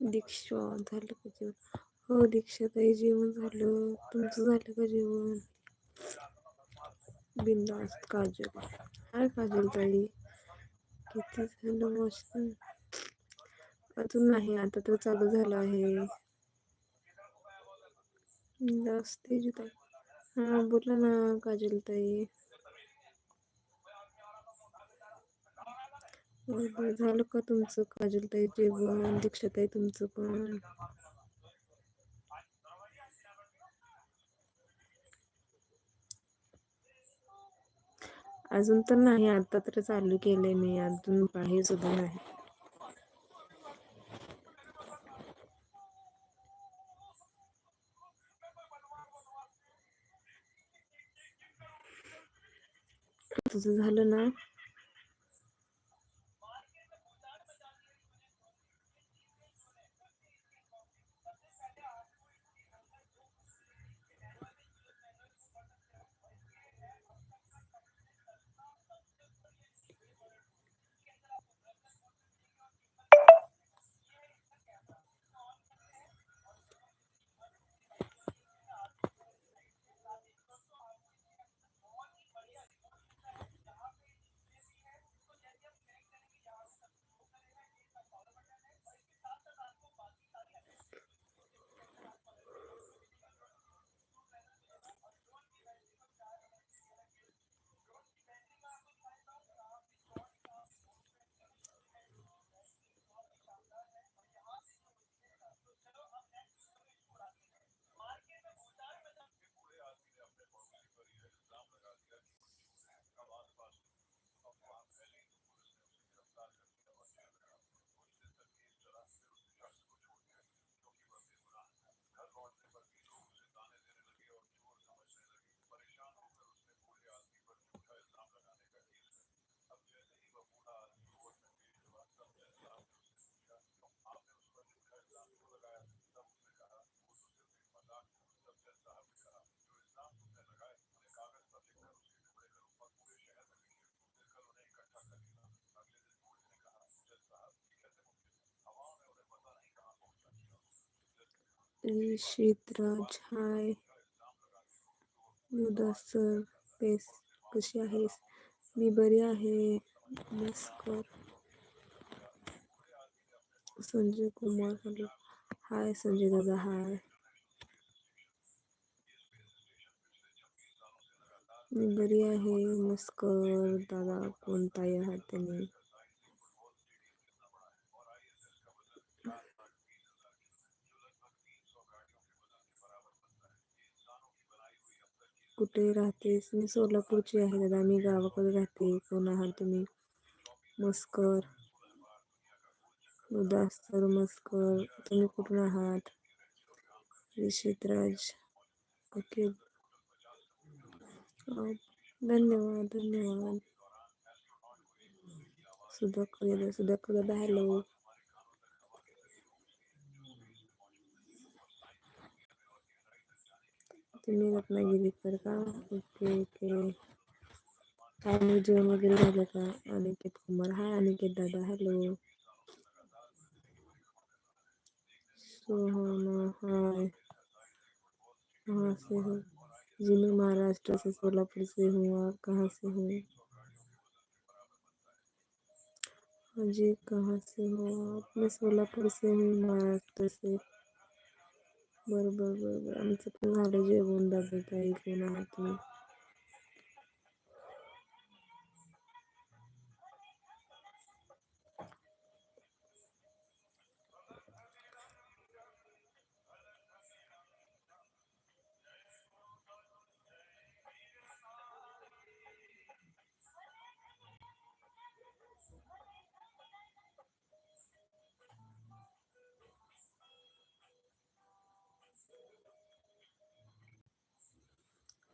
दीक्षा झालं का जेवण? हो दीक्षा ताई जेवण झालं. तुमचं झालं का जेवण? बिंदास्त काजल. हाय काजल ताई किती झालं मस्त. अजून नाही आता तर चालू झालं आहे. बिंदास तेजू ताई हा बोला ना काजल ताई झालं का तुमचं? काजल ताई जेवण दीक्षा ताई तुमचं पण? अजून तर नाही आता तर चालू केलंय मी. अजून काही सुद्धा नाही. तुझं झालं ना? शीतराज हाय सर पेस, कशी आहेस? मी बरी आहे. नमस्कार. संजय कुमार हॅलो. हाय संजय दादा, हाय. मी बरी आहे. नमस्कार दादा कोणताही आहात तुम्ही? कुठे राहतेस मी सोलापूरची आहे दादा. मी गावाकडे राहते. कोण आहात तुम्ही मस्कर उदास सर मस्कर तुम्ही कुठून आहात? रिषितराज ओके अं, धन्यवाद धन्यवाद. सुधाकर दादा सुधाकर दादा हॅलो तुम्ही रत्नागिरीकर का। Okay okay. काय जेवण वगैरे झालं का, अनिकेत कुमार हाय अनिकेत दादा हॅलो सोहना हाय कहाँ से हो? जी मैं महाराष्ट्र से सोलापुर से हूँ आप, कहाँ से हो? हाँ जी, कहाँ से हो आप? मैं सोलापूर से हूँ, महाराष्ट्र से। बरं बरं बरं बरं आमचं पण झालं जेवण दादा काय घेऊन आहात तुम्ही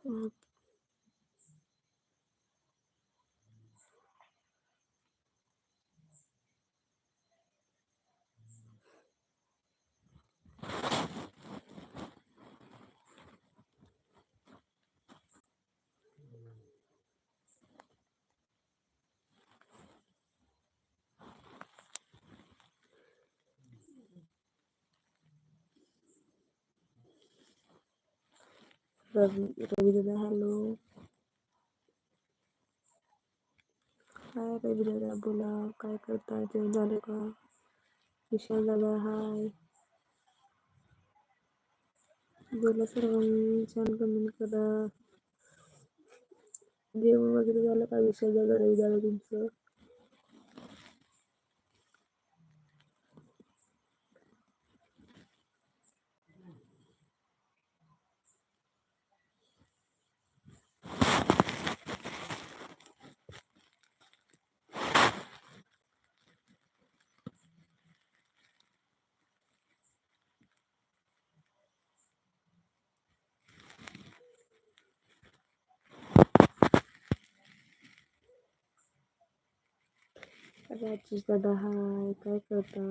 嗯 रवी दादा हॅलो हाय रवी दादा बोला काय करता जेवण झालं का विशाल दादा हाय बोला सर्वांनी छान कमेंट करा जेवण वगैरे झालं का विशाल दादा रवी दादा तुमचं राजू दादा हाय काय करता?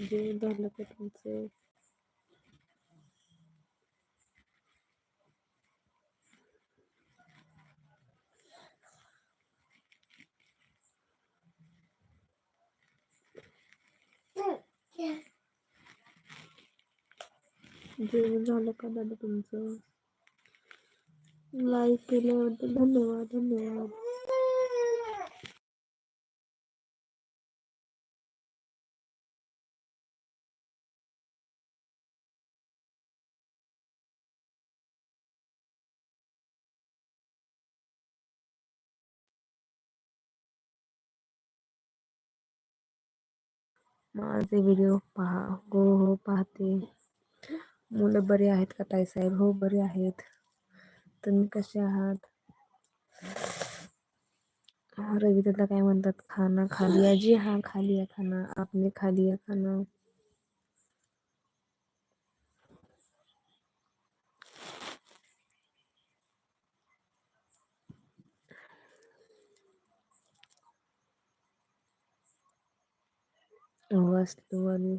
जेवण झालं का तुमचं? जेवण झालं का दादा तुमचं? लाईक केल्याबद्दल धन्यवाद धन्यवाद. माझे व्हिडिओ पहा. हो हो पाहते. मुलं बरे आहेत का ताईसाहेब? हो बरे आहेत. तुम्ही कसे आहात? रवी दादा काय म्हणतात? खाना खाली. लिया जी हाँ खा खाना. आपने खाली आहे खाना. आणि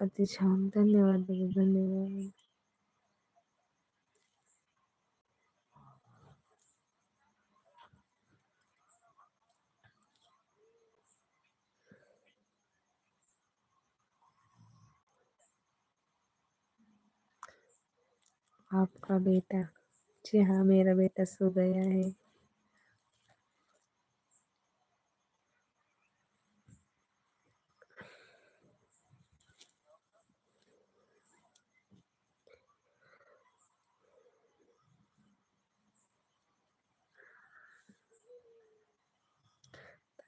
अति छान धन्यवाद धन्यवाद। आपका बेटा जी हाँ मेरा बेटा सो गया है।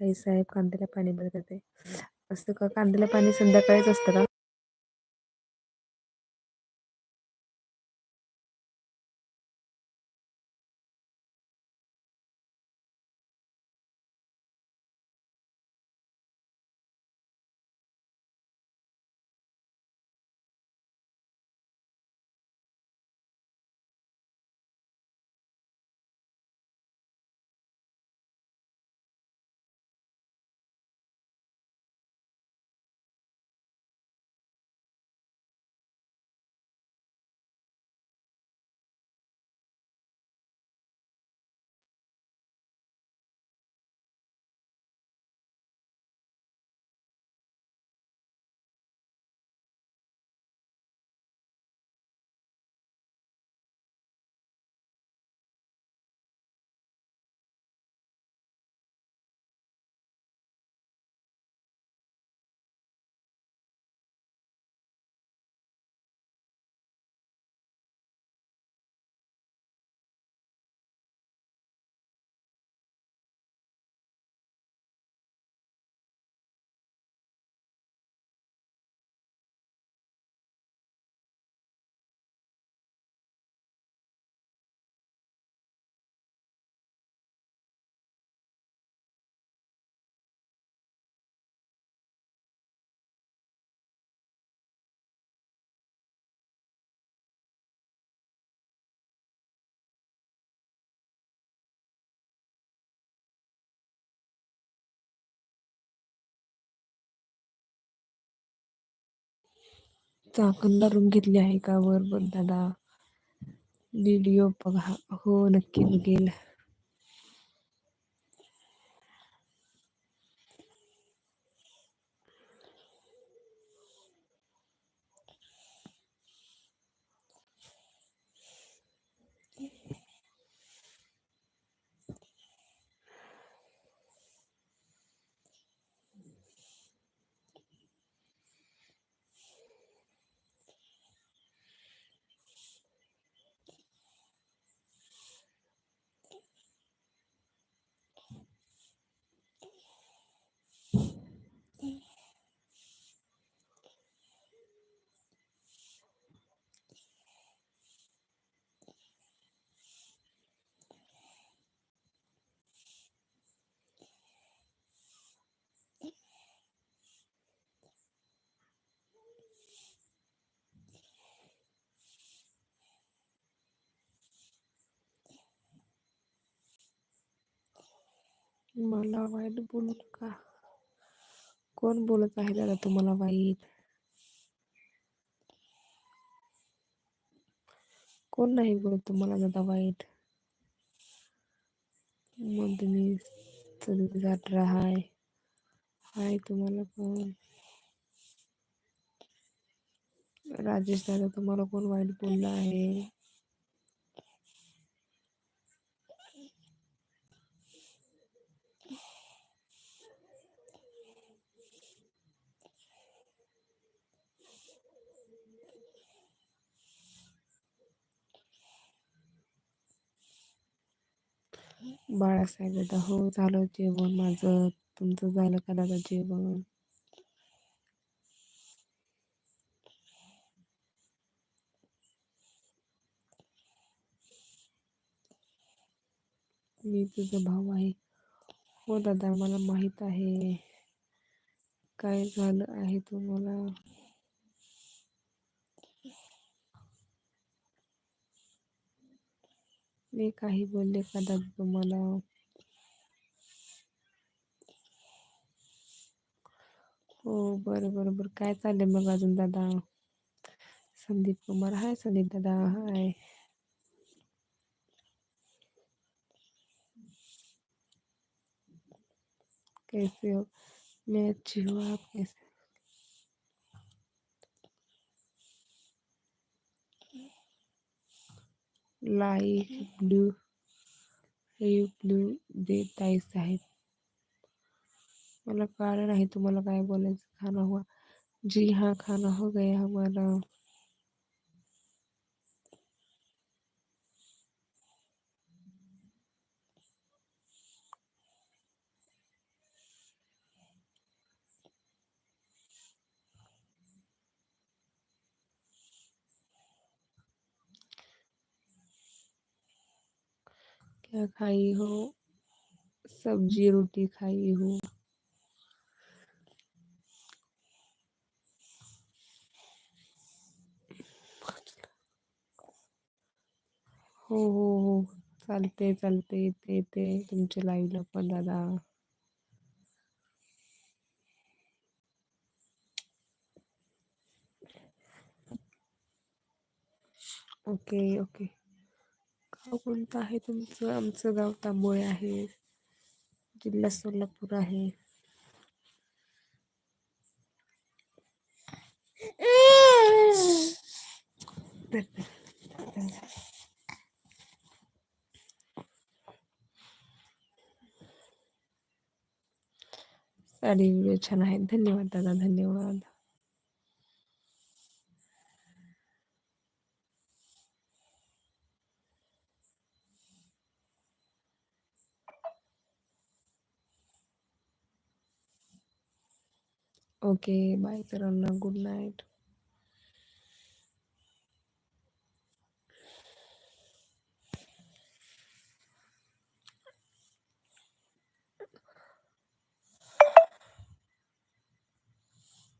आई साहेब कांद्याला पाणी भरत आहे असं का? कांद्याला पाणी संध्याकाळीच असतं का? चाकणला रूम घेतली आहे का? वर बघ दादा. व्हिडिओ बघा. हो नक्की बघेल. मला वाईट बोलू नका. कोण बोलत आहे दादा तुम्हाला वाईट? कोण नाही बोलत तुम्हाला दादा वाईट? मग तुम्ही जात हाय हाय तुम्हाला कोण? राजेश दादा तुम्हाला कोण वाईट बोलला आहे? बाळासाहेब दादा हो झालं जेवण माझं. तुमचं झालं का दादा जेवण? मी तुझा भाऊ आहे. हो दादा मला माहीत आहे. काय झालं आहे तुम्हाला? मी काही बोलले का दादा तुम्हाला? हो, बरं बरं बरं. काय चाललंय मग अजून दादा? संदीप कुमार. हाय संदीप दादा. हाय. कैसे हो? मैं अच्छी हूँ, आप कैसे लाईक ब्लू यू ब्लू दे ताई साहेब मला कारण आहे तुम्हाला काय बोलायचं खाना हुआ। जी हाँ खाना हो गया हमारा। क्या खाई हो? सब्ज़ी रोटी खाई हूँ। हो हो हो। चालते चालते येते येते तुमच्या लाईव्हला पण दादा। Okay okay. गाव कोणतं आहे तुमचं? आमचं गाव तांबोळे आहे. जिल्हा सोलापूर आहे. साडी व्हिडिओ छान आहेत धन्यवाद दादा धन्यवाद. Okay, bye, Karuna. Good night.